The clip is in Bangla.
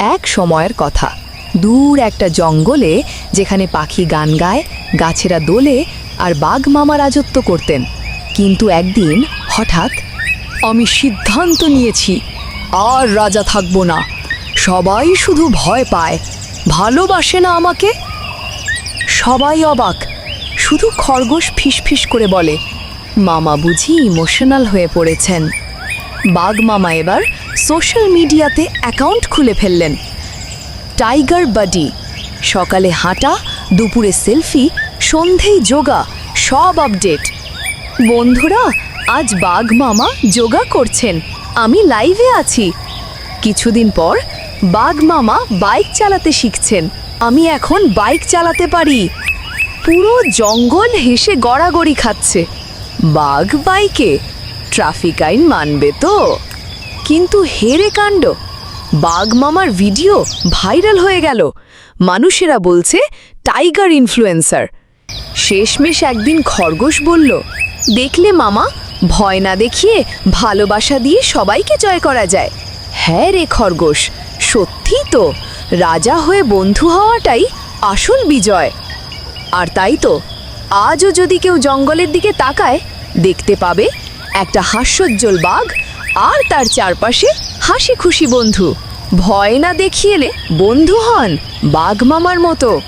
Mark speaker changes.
Speaker 1: এক সময়ের কথা। দূর একটা জঙ্গলে যেখানে পাখি গান গায়, গাছেরা দোলে আর বাঘ মামা রাজত্ব করতেন। কিন্তু একদিন হঠাৎ আমি সিদ্ধান্ত নিয়েছি, আর রাজা থাকব না। সবাই শুধু ভয় পায়, ভালোবাসে না আমাকে। সবাই অবাক, শুধু খরগোশ ফিসফিস করে বলে, মামা বুঝি ইমোশনাল হয়ে পড়েছেন। বাঘ মামা এবার সোশ্যাল মিডিয়াতে অ্যাকাউন্ট খুলে ফেললেন। টাইগার বাডি, সকালে হাঁটা, দুপুরে সেলফি সন্ধেই যোগা, সব আপডেট। বন্ধুরা, আজ বাঘ মামা যোগা করছেন, আমি লাইভে আছি। কিছুদিন পর বাঘ মামা বাইক চালাতে শিখছেন, আমি এখন বাইক চালাতে পারি। পুরো জঙ্গল হেসে গড়াগড়ি খাচ্ছে। বাঘ বাইকে, ট্রাফিক আইন মানবে তো? কিন্তু হেরে কাণ্ড। বাঘ মামার ভিডিও ভাইরাল হয়ে গেল। মানুষেরা বলছে, টাইগার ইনফ্লুয়েন্সার। শেষমেশ একদিন খরগোশ বলল, দেখলে মামা, ভয় না দেখিয়ে ভালোবাসা দিয়ে সবাইকে জয় করা যায়। হ্যাঁ রে খরগোশ, সত্যি তো, রাজা হয়ে বন্ধু হওয়াটাই আসল বিজয়। আর তাই তো, আজও যদি কেউ জঙ্গলের দিকে তাকায়, দেখতে পাবে, একটা হাস্যোজ্জ্বল বাঘ আর তার চারপাশে হাসি খুশি বন্ধু। ভয় না দেখিয়েলে বন্ধু হন বাঘ মামার মতো।